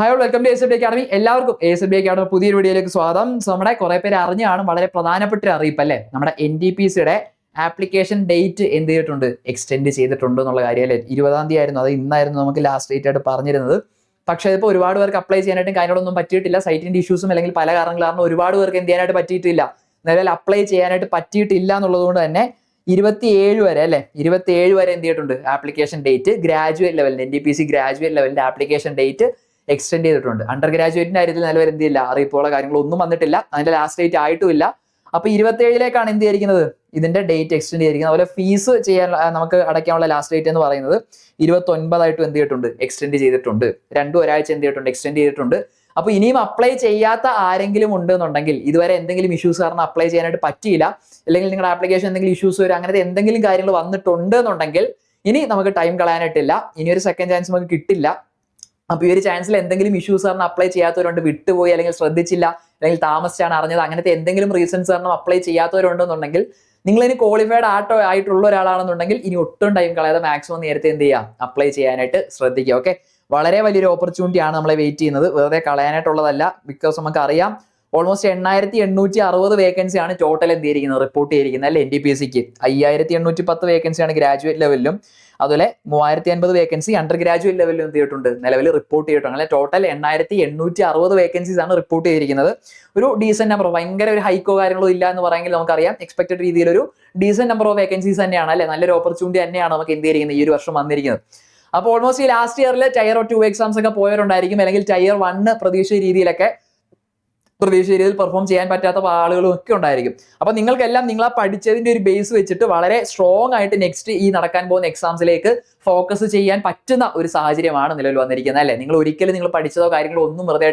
Hi welcome to S B academy എല്ലാവർക്കും S B academy പുതിയൊരു വീഡിയോയിലേക്ക് സ്വാഗതം. നമ്മുടെ കുറെ പേര് അറിഞ്ഞാണ് വളരെ പ്രധാനപ്പെട്ട ഒരു അറിയിപ്പ് അല്ലേ? നമ്മുടെ എൻ ഡി പി സിയുടെ ആപ്ലിക്കേഷൻ ഡേറ്റ് എന്ത് ചെയ്തിട്ടുണ്ട്? എക്സ്റ്റെൻഡ് ചെയ്തിട്ടുണ്ട് എന്നുള്ള കാര്യം അല്ലേ? ഇരുപതാം തീയതി ആയിരുന്നു. അത് ഇന്നായിരുന്നു നമുക്ക് ലാസ്റ്റ് ഡേറ്റ് ആയിട്ട് പറഞ്ഞിരുന്നത്. പക്ഷേ ഇതിപ്പോൾ ഒരുപാട് പേർക്ക് അപ്ലൈ ചെയ്യാനായിട്ടും കാര്യങ്ങളൊന്നും പറ്റിയിട്ടില്ല. സൈറ്റിന്റെ ഇഷ്യൂസും അല്ലെങ്കിൽ പല കാരണങ്ങൾ കാരണം ഒരുപാട് പേർക്ക് എന്ത് ചെയ്യാനായിട്ട് പറ്റിയിട്ടില്ല. നിലവിൽ അപ്ലൈ ചെയ്യാനായിട്ട് പറ്റിയിട്ടില്ല എന്നുള്ളതുകൊണ്ട് തന്നെ ഇരുപത്തിയേഴ് വരെ അല്ലെ? ഇരുപത്തിയേഴ് വരെ എന്ത് ചെയ്തിട്ടുണ്ട്? Application date graduate ലെവലിന്റെ N D P C graduate ലെവലിന്റെ application date extend ചെയ്തിട്ടുണ്ട്. അണ്ടർ ഗ്രാജുവേറ്റിന്റെ കാര്യത്തിൽ നിലവിൽ എന്ത് ചെയ്യില്ല? അറിയിപ്പുള്ള കാര്യങ്ങളൊന്നും വന്നിട്ടില്ല. അതിന്റെ ലാസ്റ്റ് ഡേറ്റ് ആയിട്ടുമില്ല. അപ്പൊ ഇരുപത്തേഴിലേക്കാണ് എന്ത് ചെയ്തിരിക്കുന്നത്? ഇതിന്റെ ഡേറ്റ് എക്സ്റ്റെൻഡ് ചെയ്തിരിക്കുന്നത്. അതുപോലെ ഫീസ് ചെയ്യാൻ നമുക്ക് അടയ്ക്കാനുള്ള ലാസ്റ്റ് ഡേറ്റ് എന്ന് പറയുന്നത് ഇരുപത്തി ഒൻപതായിട്ടും എന്ത് ചെയ്തിട്ടുണ്ട്? എക്സ്റ്റെൻഡ് ചെയ്തിട്ടുണ്ട്. രണ്ടും ഒരാഴ്ച എന്ത് ചെയ്തിട്ടുണ്ട്? എക്സ്റ്റെൻഡ് ചെയ്തിട്ടുണ്ട്. അപ്പൊ ഇനിയും അപ്ലൈ ചെയ്യാത്ത ആരെങ്കിലും ഉണ്ട് എന്നുണ്ടെങ്കിൽ ഇതുവരെ എന്തെങ്കിലും ഇഷ്യൂസ് കാരണം അപ്ലൈ ചെയ്യാനായിട്ട് പറ്റിയില്ല അല്ലെങ്കിൽ നിങ്ങളുടെ ആപ്ലിക്കേഷൻ എന്തെങ്കിലും ഇഷ്യൂസ് വരും അങ്ങനത്തെ എന്തെങ്കിലും കാര്യങ്ങൾ വന്നിട്ടുണ്ട് എന്നുണ്ടെങ്കിൽ ഇനി നമുക്ക് ടൈം കളയാനായിട്ടില്ല. ഇനി ഒരു സെക്കൻഡ് ചാൻസ് നമുക്ക് കിട്ടില്ല. അപ്പൊ ഈ ഒരു ചാൻസിൽ എന്തെങ്കിലും ഇഷ്യൂസ് കാരണം അപ്ലൈ ചെയ്യാത്തവരുണ്ട് വിട്ടുപോയി അല്ലെങ്കിൽ ശ്രദ്ധിച്ചില്ല അല്ലെങ്കിൽ താമസിച്ചാണ് അറിഞ്ഞത് അങ്ങനത്തെ എന്തെങ്കിലും റീസൺസ് കാരണം അപ്ലൈ ചെയ്യാത്തവരുണ്ടെന്നുണ്ടെങ്കിൽ നിങ്ങൾ ഇനി ക്വാളിഫൈഡ് ആട്ടോ ആയിട്ടുള്ള ഒരാളാണെന്നുണ്ടെങ്കിൽ ഇനി ഒട്ടും ടൈം കളയാതെ മാക്സിമം നേരത്തെ എന്ത് ചെയ്യുക അപ്ലൈ ചെയ്യാനായിട്ട് ശ്രദ്ധിക്കുക ഓക്കെ വളരെ വലിയൊരു ഓപ്പർച്യൂണിറ്റി ആണ് നമ്മളെ വെയിറ്റ് ചെയ്യുന്നത്. വെറുതെ കളയാനായിട്ടുള്ളതല്ല. ബിക്കോസ് നമുക്ക് അറിയാം ഓൾമോസ്റ്റ് എണ്ണായിരത്തി എണ്ണൂറ്റി അറുപത് വേക്കൻസി ആണ് ടോട്ടൽ എന്ത് ചെയ്തിരിക്കുന്നത് റിപ്പോർട്ട് ചെയ്തിരിക്കുന്നത് അല്ലെ? എൻ ഡി പി എസ് സിക്ക് അയ്യായിരത്തി എണ്ണൂറ്റി പത്ത് വേക്കൻസി ആണ് ഗ്രാജുവേറ്റ് ലെവലിലും അതുപോലെ മൂവായിരത്തി അൻപത് വേക്കൻസി അണ്ടർ ഗ്രാജുവേറ്റ് ലെവലിലും എന്ത് ചെയ്തിട്ടുണ്ട്? നിലവിൽ റിപ്പോർട്ട് ചെയ്തിട്ടുണ്ട്. അങ്ങനെ ടോട്ടൽ എണ്ണായിരത്തി എണ്ണൂറ്റി അറുപത് വേക്കൻസീസ് ആണ് റിപ്പോർട്ട് ചെയ്തിരിക്കുന്നത്. ഒരു ഡീസന്റ് നമ്പർ ഭയങ്കര ഒരു ഹൈക്കോ കാര്യങ്ങളോ ഇല്ല എന്ന് പറയുമെങ്കിൽ നമുക്കറിയാം. എക്സ്പെക്ടഡ് രീതിയിൽ ഒരു ഡീസന്റ് നമ്പർ ഓഫ് വേക്കൻസീസ് തന്നെയാണ് അല്ലെ? നല്ലൊരു ഓപ്പർച്യൂണിറ്റി തന്നെയാണ് നമുക്ക് എന്ത് ഈ ഒരു വർഷം വന്നിരിക്കുന്നത്. അപ്പോൾ ഓൾമോസ്റ്റ് ഈ ലാസ്റ്റ് ഇയറിൽ ടയർ ടു എക്സാംസ് ഒക്കെ പോയവരുണ്ടായിരിക്കും. അല്ലെങ്കിൽ ടയർ വണ്ണ് പ്രതീക്ഷിച്ച രീതിയിലൊക്കെ പ്രതീക്ഷ രീതിയിൽ പെർഫോം ചെയ്യാൻ പറ്റാത്ത ആളുകളും ഒക്കെ ഉണ്ടായിരിക്കും. അപ്പൊ നിങ്ങൾക്കെല്ലാം നിങ്ങൾ ആ പഠിച്ചതിന്റെ ഒരു ബേസ് വെച്ചിട്ട് വളരെ സ്ട്രോങ് ആയിട്ട് നെക്സ്റ്റ് ഈ നടക്കാൻ പോകുന്ന എക്സാംസിലേക്ക് ഫോക്കസ് ചെയ്യാൻ പറ്റുന്ന ഒരു സാഹചര്യമാണ് നിലവിൽ വന്നിരിക്കുന്നത് അല്ലെ? നിങ്ങൾ ഒരിക്കലും നിങ്ങൾ പഠിച്ചതോ കാര്യങ്ങളോ ഒന്നും വെറുതെ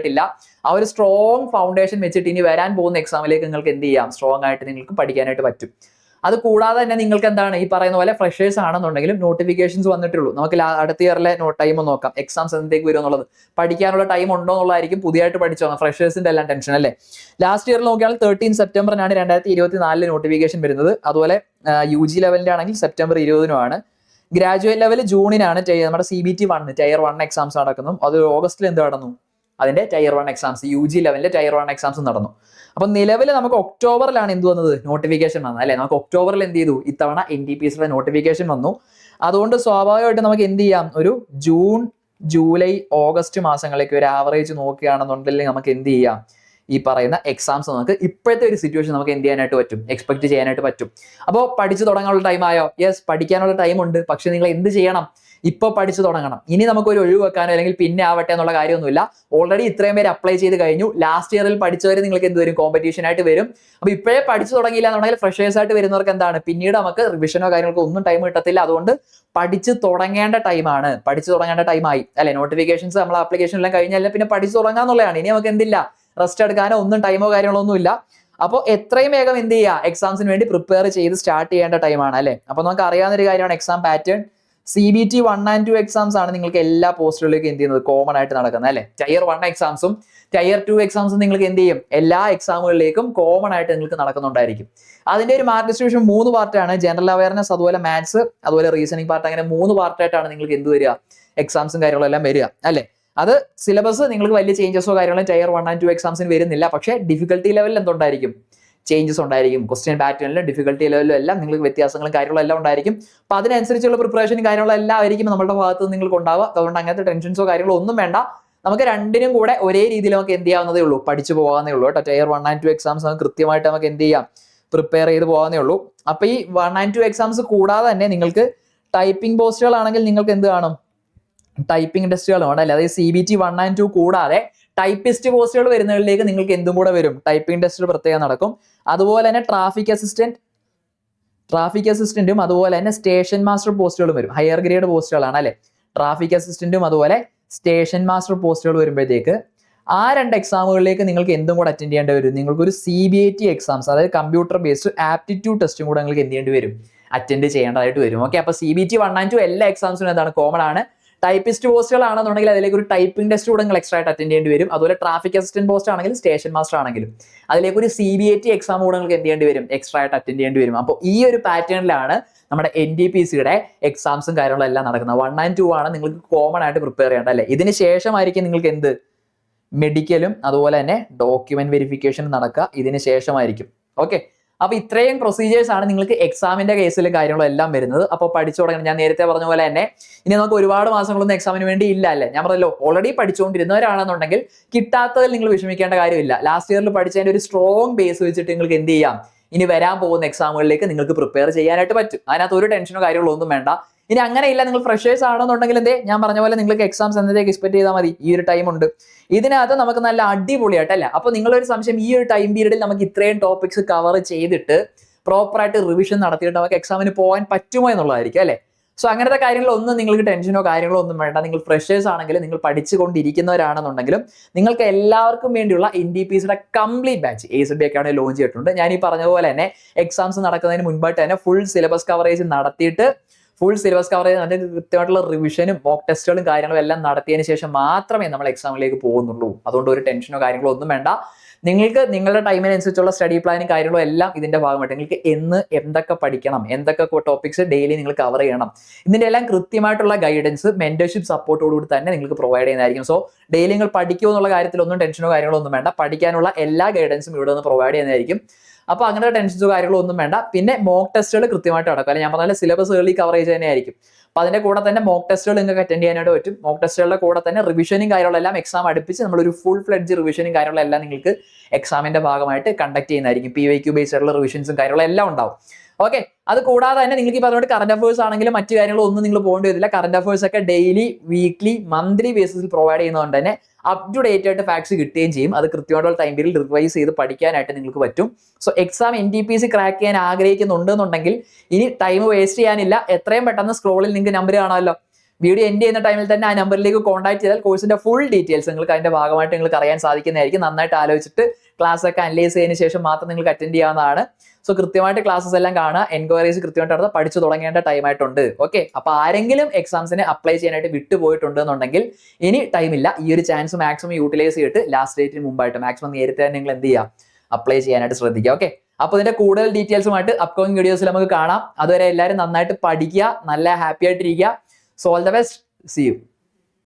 ആ ഒരു സ്ട്രോങ് ഫൗണ്ടേഷൻ വെച്ചിട്ട് ഇനി വരാൻ പോകുന്ന എക്സാമിലേക്ക് നിങ്ങൾക്ക് എന്ത് ചെയ്യാം? സ്ട്രോങ് ആയിട്ട് നിങ്ങൾക്ക് പഠിക്കാനായിട്ട് പറ്റും. അത് കൂടാതെ തന്നെ നിങ്ങൾക്ക് എന്താണ് ഈ പറയുന്ന പോലെ ഫ്രഷേഴ്സ് ആണെന്നുണ്ടെങ്കിലും നോട്ടിഫിക്കേഷൻസ് വന്നിട്ടുള്ളൂ. നമുക്ക് അടുത്ത ഇയറിലെ ടൈം നോക്കാം. എക്സാംസ് എന്തേക്ക് വരും എന്നുള്ളത്. പഠിക്കാനുള്ള ടൈം ഉണ്ടോ എന്നുള്ളതായിരിക്കും പുതിയതായിട്ട് പഠിച്ചോ ഫ്രഷേഴ്സിന്റെ എല്ലാം ടെൻഷൻ അല്ലേ? ലാസ്റ്റ് ഇയർ നോക്കിയാൽ തേർട്ടീൻ സെപ്റ്റംബറിനാണ് രണ്ടായിരത്തി ഇരുപത്തി നാലിൽ നോട്ടിഫിക്കേഷൻ വരുന്നത്. അതുപോലെ യു ജി ലെവലിന്റെ ആണെങ്കിൽ സെപ്റ്റംബർ ഇരുപതിനുമാണ്. ഗ്രാജുവേറ്റ് ലെവൽ ജൂണിനാണ് നമ്മുടെ C B T one tier one exams നടക്കുന്നു. അത് ഓഗസ്റ്റിൽ എന്ത് നടന്നു? അതിന്റെ tier one exams U G ലെവലിലെ tier one exams നടന്നു. അപ്പൊ നിലവിൽ നമുക്ക് ഒക്ടോബറിലാണ് എന്ത് വന്നത്? നോട്ടിഫിക്കേഷൻ വന്നത് അല്ലെ? നമുക്ക് ഒക്ടോബറിൽ എന്ത് ചെയ്തു? ഇത്തവണ എൻ ഡി പി എസിയുടെ നോട്ടിഫിക്കേഷൻ വന്നു. അതുകൊണ്ട് സ്വാഭാവികമായിട്ട് നമുക്ക് എന്ത് ചെയ്യാം? ഒരു ജൂൺ ജൂലൈ ഓഗസ്റ്റ് മാസങ്ങളിലേക്ക് ഒരു ആവറേജ് നോക്കുകയാണെന്നുണ്ടെങ്കിൽ നമുക്ക് എന്ത് ചെയ്യാം? ഈ പറയുന്ന എക്സാംസ് നമുക്ക് ഇപ്പോഴത്തെ ഒരു സിറ്റുവേഷൻ നമുക്ക് എന്ത് ചെയ്യാനായിട്ട് പറ്റും? എക്സ്പെക്ട് ചെയ്യാനായിട്ട് പറ്റും. അപ്പോൾ പഠിച്ചു തുടങ്ങാനുള്ള ടൈമായോ യെസ് പഠിക്കാനുള്ള ടൈം ഉണ്ട്. പക്ഷെ നിങ്ങൾ എന്ത് ചെയ്യണം? ഇപ്പോൾ പഠിച്ചു തുടങ്ങണം. ഇനി നമുക്ക് ഒരു ഒഴിവ് വെക്കാനോ അല്ലെങ്കിൽ പിന്നെ ആവട്ടെ എന്നുള്ള കാര്യമൊന്നുമില്ല. ഓൾറെഡി ഇത്രയും പേര് അപ്ലൈ ചെയ്ത് കഴിഞ്ഞു. ലാസ്റ്റ് ഇയറിൽ പഠിച്ചവർ നിങ്ങൾക്ക് എന്ത് വരും? കോമ്പറ്റീഷൻ ആയിട്ട് വരും. അപ്പോൾ ഇപ്പോഴേ പഠിച്ചു തുടങ്ങിയില്ല എന്നുണ്ടെങ്കിൽ ഫ്രഷേഴ്സ് ആയിട്ട് വരുന്നവർക്ക് എന്താണ്? പിന്നീട് നമുക്ക് റിവിഷനോ കാര്യങ്ങൾക്കോ ഒന്നും ടൈം കിട്ടത്തില്ല. അതുകൊണ്ട് പഠിച്ചു തുടങ്ങേണ്ട ടൈമാണ് പഠിച്ചു തുടങ്ങേണ്ട ടൈമായി അല്ലെ? നോട്ടിഫിക്കേഷൻസ് നമ്മൾ ആപ്ലിക്കേഷൻ എല്ലാം കഴിഞ്ഞാൽ പിന്നെ പഠിച്ചു തുടങ്ങാന്നുള്ളതാണ്. ഇനി നമുക്ക് എന്തില്ല? റെസ്റ്റ് എടുക്കാനോ ഒന്നും ടൈമോ കാര്യങ്ങളോ ഒന്നും ഇല്ല അപ്പോൾ എത്രയും വേഗം എന്ത് ചെയ്യുക എക്സാംസിന് വേണ്ടി പ്രിപ്പയർ ചെയ്ത് സ്റ്റാർട്ട് ചെയ്യേണ്ട ടൈമാണ് അല്ലേ? അപ്പോൾ നമുക്ക് അറിയാവുന്ന ഒരു കാര്യമാണ് exam pattern C B T one and two exams ആണ് നിങ്ങൾക്ക് എല്ലാ പോസ്റ്റുകളിലേക്കും എന്ത് ചെയ്യുന്നത്? കോമൺ ആയിട്ട് നടക്കുന്നത് അല്ലേ? ടയർ വൺ എക്സാംസും ടയർ ടു എക്സാംസും നിങ്ങൾക്ക് എന്ത് ചെയ്യും? എല്ലാ എക്സാമുകളിലേക്കും കോമൺ ആയിട്ട് നിങ്ങൾക്ക് നടക്കുന്നുണ്ടായിരിക്കും. അതിന്റെ ഒരു മാർക്ക് ഡിസ്ട്രിബ്യൂഷൻ മൂന്ന് പാർട്ടാണ് ജനറൽ അവയർനെസ് അതുപോലെ മാത്സ് അതുപോലെ റീസണിങ് പാർട്ട് അങ്ങനെ മൂന്ന് പാർട്ടായിട്ടാണ് നിങ്ങൾക്ക് എന്ത് വരിക? എക്സാംസും കാര്യങ്ങളെല്ലാം വരിക അല്ലേ? അത് സിലബസ് നിങ്ങൾക്ക് വലിയ ചേഞ്ചസോ കാര്യങ്ങളോ ടയർ വൺ ആൻഡ് ടു എക്സാംസിന് വരുന്നില്ല. പക്ഷേ ഡിഫിക്കൽട്ടി ലെവലിൽ എന്തുണ്ടായിരിക്കും? ചേഞ്ചസ് ഉണ്ടായിരിക്കും. ക്വസ്റ്റ്യൻ പാറ്റേണിലും ഡിഫിക്കൽട്ടി ലെവലിലും എല്ലാം നിങ്ങൾക്ക് വ്യത്യാസങ്ങളും കാര്യങ്ങളും എല്ലാം ഉണ്ടായിരിക്കും. അപ്പൊ അതിനനുസരിച്ചുള്ള പ്രിപ്പറേഷനും കാര്യങ്ങളും എല്ലാം ആയിരിക്കും നമ്മുടെ ഭാഗത്ത് നിന്ന് നിങ്ങൾക്ക് ഉണ്ടാവുക. അതുകൊണ്ട് അങ്ങനത്തെ ടെൻഷൻസോ കാര്യങ്ങളോ ഒന്നും വേണ്ട. നമുക്ക് രണ്ടിനും കൂടെ ഒരേ രീതിയിൽ നമുക്ക് എന്ത് ചെയ്യാവുന്നതേ ഉള്ളൂ. പഠിച്ചു പോകാവുന്നേ ഉള്ളൂ കേട്ടോ. Tier one and two exams നമുക്ക് കൃത്യമായിട്ട് നമുക്ക് എന്ത് ചെയ്യാം? പ്രിപ്പയർ ചെയ്ത് പോകാവുന്നേ ഉള്ളൂ. അപ്പൊ ഈ വൺ ആൻഡ് ടു എക്സാംസ് കൂടാതെ തന്നെ നിങ്ങൾക്ക് ടൈപ്പിംഗ് പോസ്റ്റുകളാണെങ്കിൽ നിങ്ങൾക്ക് എന്ത് കാണും? ടൈപ്പിംഗ് ടെസ്റ്റുകൾ അല്ലേ അതായത് C B T one and two കൂടാതെ ടൈപ്പിസ്റ്റ് പോസ്റ്റുകൾ വരുന്നതിലേക്ക് നിങ്ങൾക്ക് എന്തും കൂടെ വരും. ടൈപ്പിംഗ് ടെസ്റ്റ് പ്രത്യേകം നടക്കും. അതുപോലെ തന്നെ ട്രാഫിക് അസിസ്റ്റന്റ് ട്രാഫിക് അസിസ്റ്റന്റും അതുപോലെ തന്നെ സ്റ്റേഷൻ മാസ്റ്റർ പോസ്റ്റുകളും വരും. ഹയർ ഗ്രേഡ് പോസ്റ്റുകളാണ് അല്ലെ? ട്രാഫിക് അസിസ്റ്റന്റും അതുപോലെ സ്റ്റേഷൻ മാസ്റ്റർ പോസ്റ്റുകൾ വരുമ്പോഴത്തേക്ക് ആ രണ്ട് എക്സാമുകളിലേക്ക് നിങ്ങൾക്ക് എന്തും കൂടെ അറ്റൻഡ് ചെയ്യേണ്ടി വരും. നിങ്ങൾക്ക് ഒരു C B I T exams അതായത് കമ്പ്യൂട്ടർ ബേസ്ഡ് ആപ്റ്റിറ്റ്യൂഡ് ടെസ്റ്റും കൂടെ നിങ്ങൾക്ക് എന്ത് ചെയ്യേണ്ടി വരും? അറ്റൻഡ് ചെയ്യേണ്ടതായിട്ട് വരും. ഓക്കെ അപ്പോൾ C B T one and two എല്ലാ എക്സാംസിനും എന്താണ്? കോമൺ ആണ്. ടൈപ്പിസ്റ്റ് പോസ്റ്റുകളാണെന്നുണ്ടെങ്കിൽ അതിലേക്ക് ഒരു ടൈപ്പിംഗ് ടെസ്റ്റ് കൂടെ നിങ്ങൾ എക്സ്ട്രാ ആയിട്ട് അറ്റൻഡ് ചെയ്യേണ്ടി വരും. അതുപോലെ ട്രാഫിക് അസിസ്റ്റന്റ് പോസ്റ്റ് ആണെങ്കിലും സ്റ്റേഷൻ മാസ്റ്റർ ആണെങ്കിലും. അതിലേക്ക് ഒരു C B A T exam കൂടെ നിങ്ങൾക്ക് എന്ത് ചെയ്യേണ്ടി വരും? എക്സ്ട്രാ ആയിട്ട് അറ്റൻഡ് ചെയ്യേണ്ടി വരും. അപ്പോൾ ഈ ഒരു പാറ്റേണിലാണ് നമ്മുടെ എൻ ഡി പി സിയുടെ എക്സാംസും കാര്യങ്ങളും എല്ലാം നടക്കുന്നത്. വൺ ആൻഡ് ടു ആണ് നിങ്ങൾക്ക് കോമൺ ആയിട്ട് പ്രിപ്പയർ ചെയ്യേണ്ടത് അല്ലേ? ഇതിന് ശേഷമായിരിക്കും നിങ്ങൾക്ക് എന്ത്? മെഡിക്കലും അതുപോലെ തന്നെ ഡോക്യുമെന്റ് വെരിഫിക്കേഷൻ നടക്കുക. ഇതിന് ശേഷമായിരിക്കും. ഓക്കെ അപ്പൊ ഇത്രയും പ്രൊസീജിയേഴ്സ് ആണ് നിങ്ങൾക്ക് എക്സാമിന്റെ കേസിലും കാര്യങ്ങളും എല്ലാം വരുന്നത്. അപ്പോൾ പഠിച്ചു തുടങ്ങണം. ഞാൻ നേരത്തെ പറഞ്ഞ പോലെ തന്നെ ഇനി നമുക്ക് ഒരുപാട് മാസങ്ങളൊന്നും എക്സാമിന് വേണ്ടി ഇല്ല അല്ലേ? ഞാൻ പറഞ്ഞല്ലോ ഓൾറെഡി പഠിച്ചുകൊണ്ടിരുന്നവരാണെന്നുണ്ടെങ്കിൽ കിട്ടാത്തതിൽ നിങ്ങൾ വിഷമിക്കേണ്ട കാര്യമില്ല. ലാസ്റ്റ് ഇയറിൽ പഠിച്ചതിന്റെ ഒരു സ്ട്രോങ് ബേസ് വെച്ചിട്ട് നിങ്ങൾക്ക് എന്ത് ചെയ്യാം? ഇനി വരാൻ പോകുന്ന എക്സാമുകളിലേക്ക് നിങ്ങൾക്ക് പ്രിപ്പയർ ചെയ്യാനായിട്ട് പറ്റും. അതിനകത്ത് ഒരു ടെൻഷനോ കാര്യങ്ങളോ ഒന്നും വേണ്ട. ഇനി അങ്ങനെയില്ല നിങ്ങൾ ഫ്രഷേഴ്സ് ആണെന്നുണ്ടെങ്കിൽ എന്തേ ഞാൻ പറഞ്ഞ പോലെ നിങ്ങൾക്ക് എക്സാംസ് എന്നതേക്ക് എക്സ്പെക്ട് ചെയ്താൽ മതി. ഈ ഒരു ടൈം ഉണ്ട്. ഇതിനകത്ത് നമുക്ക് നല്ല അടിപൊളിയായിട്ടല്ല അപ്പൊ നിങ്ങളൊരു സംശയം ഈ ഒരു ടൈം പീരീഡിൽ നമുക്ക് ഇത്രയും ടോപ്പിക്സ് കവർ ചെയ്തിട്ട് പ്രോപ്പറായിട്ട് റിവിഷൻ നടത്തിയിട്ട് നമുക്ക് എക്സാമിന് പോകാൻ പറ്റുമോ എന്നുള്ളതായിരിക്കും അല്ലേ? സോ അങ്ങനത്തെ കാര്യങ്ങളൊന്നും നിങ്ങൾക്ക് ടെൻഷനോ കാര്യങ്ങളോ ഒന്നും വേണ്ട. നിങ്ങൾ ഫ്രഷേഴ്സ് ആണെങ്കിലും നിങ്ങൾ പഠിച്ചുകൊണ്ടിരിക്കുന്നവരാണെന്നുണ്ടെങ്കിലും നിങ്ങൾക്ക് എല്ലാവർക്കും വേണ്ടിയുള്ള എൻ ഡി പി സിയുടെ complete batch A C B ആണെങ്കിൽ ലോഞ്ച് ചെയ്തിട്ടുണ്ട്. ഞാൻ ഈ പറഞ്ഞ പോലെ തന്നെ എക്സാംസ് നടക്കുന്നതിന് മുൻപായിട്ട് തന്നെ ഫുൾ സിലബസ് കവറേജ് നടത്തിയിട്ട് ഫുൾ സിലബസ് കവറേജ് അതിന്റെ കൃത്യമായിട്ടുള്ള റിവിഷനും മോക്ക് ടെസ്റ്റുകളും കാര്യങ്ങളും എല്ലാം നടത്തിയതിന് ശേഷം മാത്രമേ നമ്മൾ എക്സാമിലേക്ക് പോകുന്നുള്ളൂ. അതുകൊണ്ട് ഒരു ടെൻഷനോ കാര്യങ്ങളോ ഒന്നും വേണ്ട. നിങ്ങൾക്ക് നിങ്ങളുടെ ടൈമിനനുസരിച്ചുള്ള സ്റ്റഡി പ്ലാനും കാര്യങ്ങളും എല്ലാം ഇതിന്റെ ഭാഗമായിട്ട്. നിങ്ങൾക്ക് എന്ന് എന്തൊക്കെ പഠിക്കണം എന്തൊക്കെ ടോപ്പിക്സ് ഡെയിലി നിങ്ങൾ കവർ ചെയ്യണം. ഇതിന്റെ എല്ലാം കൃത്യമായിട്ടുള്ള ഗൈഡൻസ് മെന്റർഷിപ്പ് സപ്പോർട്ടോടുകൂടി തന്നെ നിങ്ങൾക്ക് പ്രൊവൈഡ് ചെയ്യുന്നതായിരിക്കും. സോ ഡെയിലി നിങ്ങൾ പഠിക്കുമോ എന്നുള്ള കാര്യത്തിൽ ഒന്നും ടെൻഷനോ കാര്യങ്ങളോ ഒന്നും വേണ്ട. പഠിക്കാനുള്ള എല്ലാ ഗൈഡൻസും ഇവിടെ നിന്ന് പ്രൊവൈഡ് ചെയ്യുന്നതായിരിക്കും. അപ്പോൾ അങ്ങനെ ടെൻഷൻസോ കാര്യങ്ങളോ ഒന്നും വേണ്ട. പിന്നെ മോക്ക് ടെസ്റ്റുകൾ കൃത്യമായിട്ട് നടക്കും. അല്ലെങ്കിൽ ഞാൻ പറഞ്ഞാൽ സിലബസ് ഏർലി കവറേജ് തന്നെ ആയിരിക്കും അപ്പോൾ അതിന്റെ കൂടെ തന്നെ മോക്ക് ടെസ്റ്റുകൾ നിങ്ങൾക്ക് അറ്റൻഡ് ചെയ്യാനായിട്ട് പറ്റും. മോക്ക് ടെസ്റ്റുകളുടെ കൂടെ തന്നെ റിവിഷനും കാര്യങ്ങളെല്ലാം എക്സാം അടുപ്പിച്ച് നമ്മളൊരു ഫുൾ ഫ്ലെഡ്ജ് റിവിഷനും കാര്യങ്ങളെല്ലാം നിങ്ങൾക്ക് എക്സാമിന്റെ ഭാഗമായിട്ട് കണ്ടക്ട് ചെയ്യുന്നതായിരിക്കും. പി വൈ ക്യൂ ബേസ്ഡ് ആയിട്ടുള്ള റിവിഷൻസും കാര്യങ്ങളും എല്ലാം ഉണ്ടാവും. ഓക്കെ അത് കൂടാതെ തന്നെ നിങ്ങൾക്ക് ഈ അതുകൊണ്ട് കറണ്ട് അഫേഴ്സ് ആണെങ്കിലും മറ്റു കാര്യങ്ങളൊന്നും നിങ്ങൾ പോകേണ്ടി വരില്ല. കറണ്ട് അഫേഴ്സ് ഒക്കെ ഡെയിലി വീക്ക്ലി മന്ത്ലി ബേസിസിൽ പ്രൊവൈഡ് ചെയ്യുന്നതുകൊണ്ട് തന്നെ അപ് ടു ഡേറ്റ് ആയിട്ട് ഫാക്ട്സ് കിട്ടുകയും ചെയ്യും. അത് കൃത്യമായിട്ടുള്ള ടൈം പീരീഡ് റിവൈസ് ചെയ്ത് പഠിക്കാനായിട്ട് നിങ്ങൾക്ക് പറ്റും. So exam N T P C crack ചെയ്യാൻ ആഗ്രഹിക്കുന്നുണ്ടെന്നുണ്ടെങ്കിൽ ഇനി ടൈം വേസ്റ്റ് ചെയ്യാനില്ല. എത്രയും പെട്ടെന്ന് സ്ക്രോളിൽ നിങ്ങൾക്ക് നമ്പർ കാണാമല്ലോ. വീഡിയോ എൻഡ് ചെയ്യുന്ന ടൈമിൽ തന്നെ ആ നമ്പറിലേക്ക് കോൺടാക്ട് ചെയ്താൽ കോഴ്സിന്റെ ഫുൾ ഡീറ്റെയിൽസ് നിങ്ങൾക്ക് അതിന്റെ ഭാഗമായിട്ട് നിങ്ങൾക്ക് അറിയാൻ സാധിക്കുന്നതായിരിക്കും. നന്നായിട്ട് ആലോചിച്ചിട്ട് ക്ലാസ് ഒക്കെ അനലൈസ് ചെയ്തതിന് ശേഷം മാത്രം നിങ്ങൾക്ക് അറ്റൻഡ് ചെയ്യാവുന്നതാണ്. സോ കൃത്യമായിട്ട് ക്ലാസ്സസ് എല്ലാം കാണുക. എൻക്വയറീസ് കൃത്യമായിട്ട് നടത്തുക. പഠിച്ചു തുടങ്ങേണ്ട ടൈം ആയിട്ടുണ്ട്. ഓക്കെ അപ്പോൾ ആരെങ്കിലും എക്സാംസിന് അപ്ലൈ ചെയ്യാനായിട്ട് വിട്ടുപോയിട്ടുണ്ട് എന്നുണ്ടെങ്കിൽ ഇനി ടൈമില്ല ഈ ഒരു ചാൻസ് മാക്സിമം യൂട്ടിലൈസ് ചെയ്തിട്ട് ലാസ്റ്റ് ഡേറ്റിന് മുമ്പായിട്ട് മാക്സിമം നേരത്തെ തന്നെ നിങ്ങൾ എന്ത് ചെയ്യുക? അപ്ലൈ ചെയ്യാനായിട്ട് ശ്രദ്ധിക്കുക. ഓക്കെ അപ്പോൾ ഇതിന്റെ കൂടുതൽ ഡീറ്റെയിൽസുമായിട്ട് അപ്കമിങ് വീഡിയോസിൽ നമുക്ക് കാണാം. അതുവരെ എല്ലാവരും നന്നായിട്ട് പഠിക്കുക. നല്ല ഹാപ്പി ആയിട്ടിരിക്കുക. So all the best see you